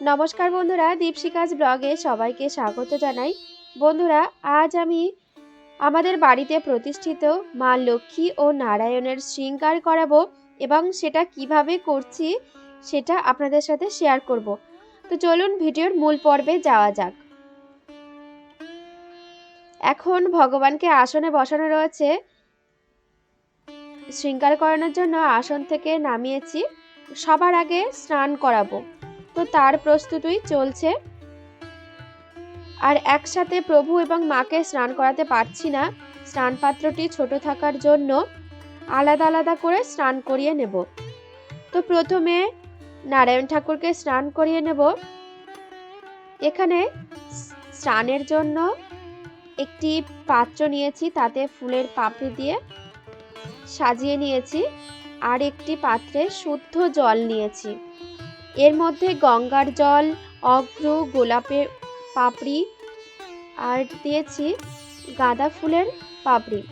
নমস্কার বন্ধুরা দীপশিকাজ ব্লগে সবাইকে স্বাগত জানাই। বন্ধুরা, আজ আমি আমাদের বাড়িতে প্রতিষ্ঠিত মা লক্ষ্মী ও নারায়ণের শৃঙ্গার করাবো এবং সেটা কীভাবে করছি সেটা আপনাদের সাথে শেয়ার করব। তো চলুন ভিডিওর মূল পর্বে যাওয়া যাক। এখন ভগবানকে আসনে বসানো রয়েছে। শৃঙ্গার করানোর জন্য আসন থেকে নামিয়েছি। সবার আগে স্নান করাবো। তো তার প্রস্তুতি চলছে। আর একসাথে প্রভু এবং মাকে স্নান করাতে পারছি না স্নান পাত্রটি ছোট থাকার জন্য আলাদা আলাদা করে স্নান করিয়ে নেব। তো প্রথমে নারায়ণ ঠাকুরকে স্নান করিয়ে নেব। এখানে স্নানের জন্য একটি পাত্র নিয়েছি, তাতে ফুলের পাপড়ি দিয়ে সাজিয়ে নিয়েছি। আর একটি পাত্রে শুদ্ধ জল নিয়েছি। এর মধ্যে গঙ্গার জল, অগ্র গোলাপের পাপড়ি, আর দিয়েছি গাঁদা ফুলের পাপড়ি।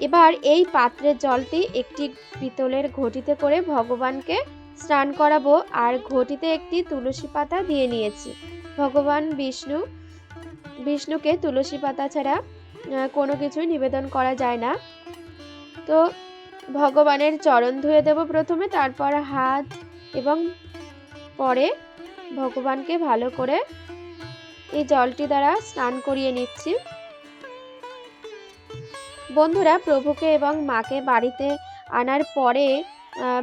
এবার এই পাত্রের জলটি একটি পিতলের ঘটিতে করে ভগবানকে স্নান করাবো, আর ঘটিতে একটি তুলসী পাতা দিয়ে নিয়েছি। ভগবান বিষ্ণু, বিষ্ণুকে তুলসী পাতা ছাড়া কোনো কিছুই নিবেদন করা যায় না। তো ভগবানের চরণ ধুয়ে দেব প্রথমে, তারপর হাত এবং পরে ভগবানকে ভালো করে এই জলটি দ্বারা স্নান করিয়ে নিচ্ছি। বন্ধুরা, প্রভুকে এবং মাকে বাড়িতে আনার পরে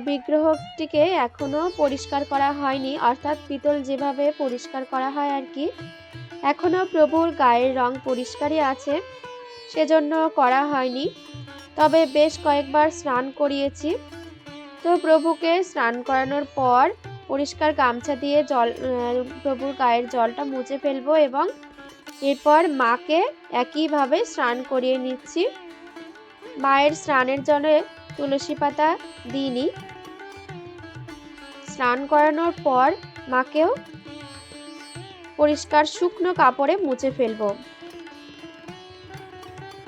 বিগ্রহটিকে এখনও পরিষ্কার করা হয়নি। অর্থাৎ পিতল যেভাবে পরিষ্কার করা হয় আর কি এখনও প্রভুর গায়ের রং পরিষ্কারই আছে, সেজন্য করা হয়নি। তবে বেশ কয়েকবার স্নান করিয়েছি। তো প্রভুকে স্নান করানোর পর পরিষ্কার গামছা দিয়ে জল প্রভুর গায়ের জলটা মুছে ফেলব এবং এরপর মাকে একইভাবে স্নান করিয়ে নিচ্ছি। মায়ের স্নানের জন্য তুলসী পাতা দিইনি। স্নান করানোর পর মাকেও পরিষ্কার শুকনো কাপড়ে মুছে ফেলব।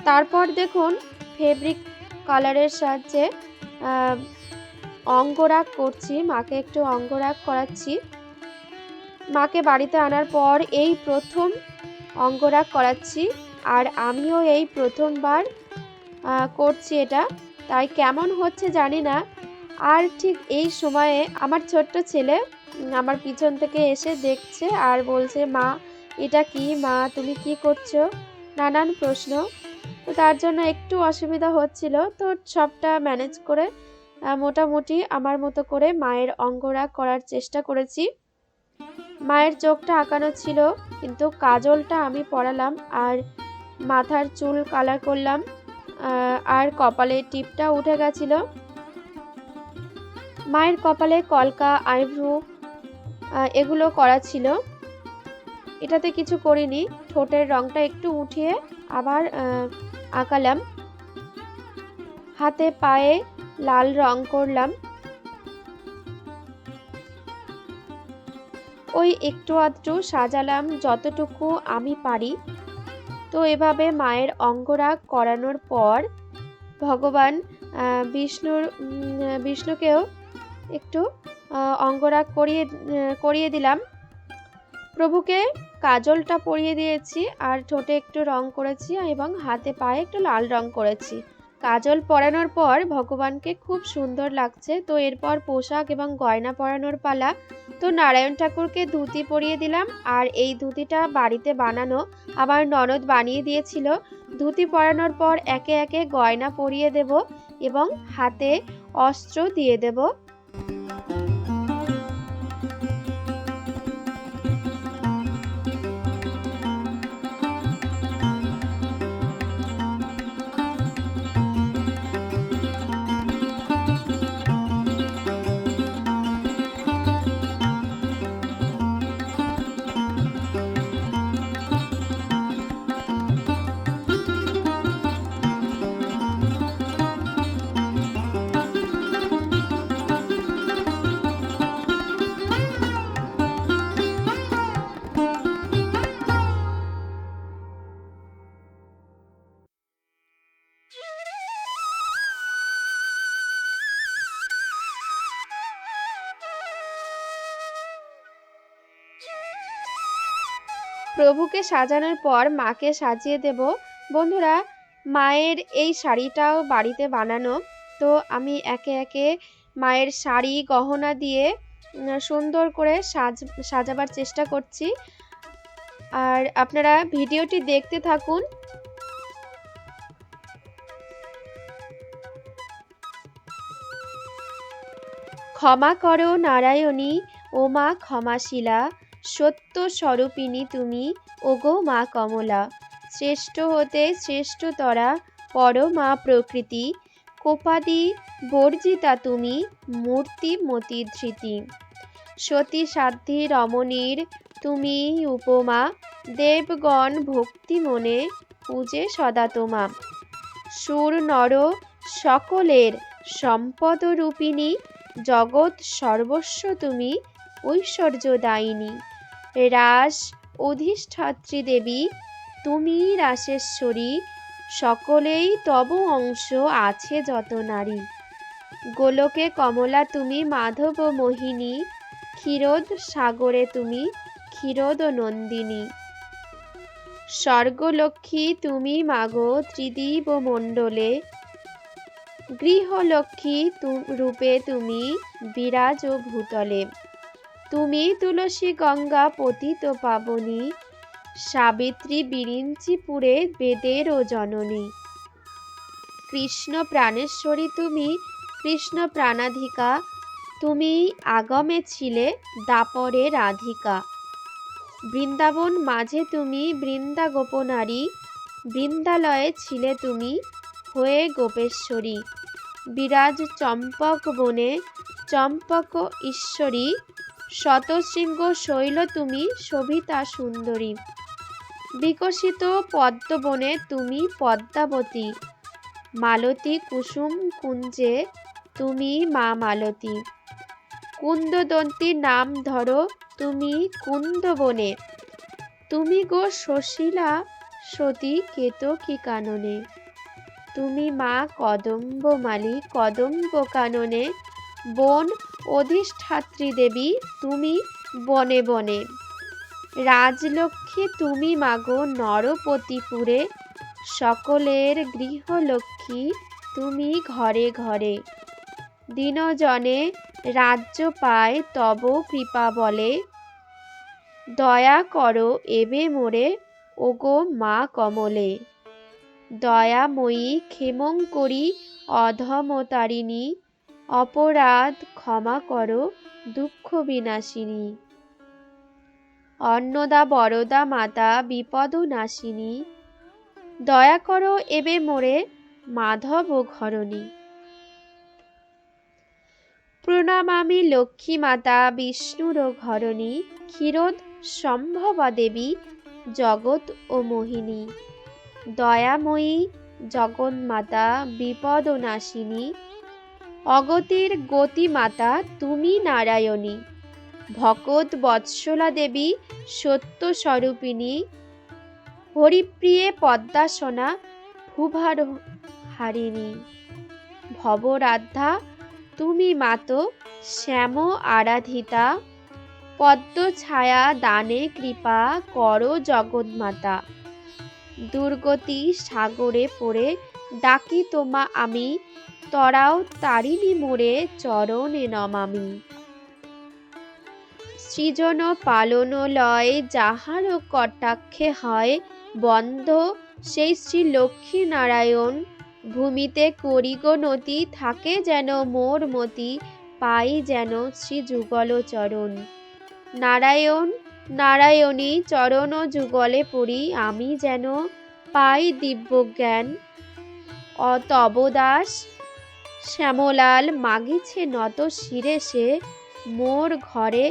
তারপর দেখুন ফেব্রিক কালারের সাহায্যে অঙ্গরাগ করছি, মাকে একটু অঙ্গরাগ করাচ্ছি। মাকে বাড়িতে আনার পর এই প্রথম অঙ্গরাগ করাচ্ছি আর আমিও এই প্রথমবার করছি এটা। তাই কেমন হচ্ছে জানি না। আর ঠিক এই সময়ে আমার ছোট্ট ছেলে আমার পিছন থেকে এসে দেখছে আর বলছে, মা, এটা কি? মা, তুমি কি করছ? নানান প্রশ্ন। তো তার জন্য একটু অসুবিধা হচ্ছিল। তো সবটা ম্যানেজ করে মোটামুটি আমার মতো করে মায়ের অঙ্গরাগ করার চেষ্টা করেছি। মায়ের চোখটা আঁকানো ছিল, কিন্তু কাজলটা আমি পরালাম আর মাথার চুল কালার করলাম আর কপালে টিপটা উঠে গেছিল। মায়ের কপালে কলকা আইব্রু এগুলো করা ছিল। এটাতে কিছু করিনি, ঠোঁটের রংটা একটু উঠিয়ে আবার আঁকালাম। হাতে, পায়ে লাল রং করলাম। ওই একটু আধটু সাজালাম যতটুকু আমি পারি। তো এভাবে মায়ের অঙ্গরাগ করানোর পর ভগবান বিষ্ণুর বিষ্ণুকেও একটু অঙ্গরাগ করিয়ে করিয়ে দিলাম। প্রভুকে কাজলটা পরিয়ে দিয়েছি আর ঠোঁটে একটু রং করেছি এবং হাতে পায়ে একটু লাল রং করেছি। কাজল পরানোর পর ভগবানকে খুব সুন্দর লাগছে। তো এরপর পোশাক এবং গয়না পরানোর পালা। তো নারায়ণ ঠাকুরকে ধুতি পরিয়ে দিলাম আর এই ধুতিটা বাড়িতে বানানো আমার ননদ বানিয়ে দিয়েছিল। ধুতি পরানোর পর একে একে গয়না পরিয়ে দেব এবং হাতে অস্ত্র দিয়ে দেব। প্রভুকে সাজানোর পর মাকে সাজিয়ে দেব। বন্ধুরা, মায়ের এই শাড়িটাও বাড়িতে বানানো। তো আমি একে একে মায়ের শাড়ি, গহনা দিয়ে সুন্দর করে সাজ, সাজাবার চেষ্টা করছি। আর আপনারা ভিডিওটি দেখতে থাকুন। ক্ষমা করো নারায়ণী ও মা ক্ষমাশীলা। সত্য স্বরূপিণী তুমি, ওগো মা কমলা। শ্রেষ্ঠ হতে শ্রেষ্ঠতরা পর মা প্রকৃতি। কোপাদি বর্জিতা তুমি, মূর্তি মতি ধৃতি সতী সাধ্যি রমণীর তুমি উপমা, দেবগণ ভক্তি মনে পূজে সদা তোমা। সুর নর সকলের সম্পদ রূপিণী, জগৎ সর্বস্ব তুমি, ঐশ্বর্যদায়িনী। রাস, অধিষ্ঠাত্রী দেবী, তুমি রাসেশ্বরী, সকলেই তব অংশ আছে যত নারী। গোলকে কমলা তুমি, মাধব মোহিনী, ক্ষীরোদ সাগরে তুমি, ক্ষীরোদ নন্দিনী। স্বর্গলক্ষ্মী তুমি মাগো ত্রিদীব মণ্ডলে, গৃহলক্ষ্মী রূপে তুমি বিরাজ ও ভূতলে তুমি তুলসী গঙ্গা পতিত পাবনী, সাবিত্রী বিরিঞ্চিপুরে বেদের ও জননী। কৃষ্ণ প্রাণেশ্বরী তুমি, কৃষ্ণ প্রাণাধিকা, তুমি আগমে ছিলে দাপরে রাধিকা। বৃন্দাবন মাঝে তুমি বৃন্দা গোপনারী, বৃন্দালয়ে ছিলে তুমি হয়ে গোপেশ্বরী। বিরাজ চম্পক বনে চম্পক ঈশ্বরী শতশৃঙ্গ শৈল তুমি, শোভিতা সুন্দরী। বিকশিত পদ্মবনে তুমি পদ্মাবতী। মালতী কুসুম কুঞ্জে তুমি মা মালতী। কুন্দদন্তী নাম ধরো তুমি কুন্দবনে। তুমি গো শশীলা সতী কেতকী কাননে। তুমি মা কদম্বমালী কদম্ব কাননে বন অধিষ্ঠাত্রী দেবী, তুমি বনে বনে। রাজলক্ষ্মী, তুমি মাগো নরপতিপুরে। সকলের গৃহলক্ষ্মী, তুমি ঘরে ঘরে। দিনজনে রাজ্য পায়, তব কৃপা বলে। দয়া করো এবে মোরে, ওগো মা কমলে। দয়াময়ী ক্ষেমঙ্করী অধমতারিণী। অপরাধ ক্ষমা করো, দুঃখ বিনাশিনী। অন্নদা বরদা মাতা বিপদ নাশিনী। দয়া করো এবে মোরে মাধব ও ঘরণী। প্রণামামি লক্ষ্মী মাতা বিষ্ণুর ঘরণী, ক্ষীরোদ সম্ভবা দেবী, জগৎ ও মোহিনী। দয়াময়ী জগন্মাতা বিপদ নাশিনী অগতির গতিমাতা তুমি নারায়ণী। ভকত বৎসলা দেবী সত্য স্বরূপিণী হরিপ্রিয়ে পদ্মাসনা ভূভার হারিণী ভবরাধ্যা তুমি মাতো, শ্যাম আরাধিতা পদ্ম ছায়া দানে কৃপা করো জগন্মাতা। দুর্গতি সাগরে পড়ে ডাকি তোমা আমি, তরাও তারিণী মোরে চরণে নমামি সৃজন পালন লয়, যাহার কটাক্ষে হয় বন্ধ, সেই শ্রী লক্ষ্মী নারায়ণ। ভূমিতে করিগ নতি, থাকে যেন মোর মতি, পাই যেন শ্রী যুগল চরণ। নারায়ণ, নারায়ণী, চরণ যুগলে পড়ি, আমি যেন পাই দিব্য জ্ঞান অতবদাস। শ্যামলাল মাগিছে নত শিরে সে মোর ঘরে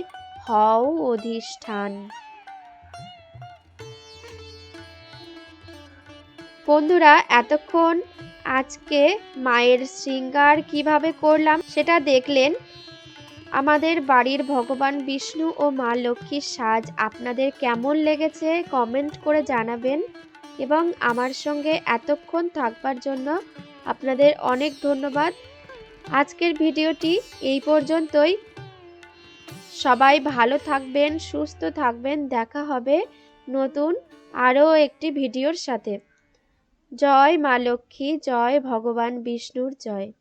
হও অধিষ্ঠান। বন্ধুরা, এতক্ষণ আজকে মায়ের শৃঙ্গার কীভাবে করলাম সেটা দেখলেন। আমাদের বাড়ির ভগবান বিষ্ণু ও মা লক্ষ্মীর সাজ আপনাদের কেমন লেগেছে কমেন্ট করে জানাবেন। এবং আমার সঙ্গে এতক্ষণ থাকবার জন্য আপনাদের অনেক ধন্যবাদ। আজকের ভিডিওটি এই পর্যন্তই। সবাই ভালো থাকবেন, সুস্থ থাকবেন। দেখা হবে নতুন আরও একটি ভিডিওর সাথে। জয় মা লক্ষ্মী, জয় ভগবান বিষ্ণুর জয়।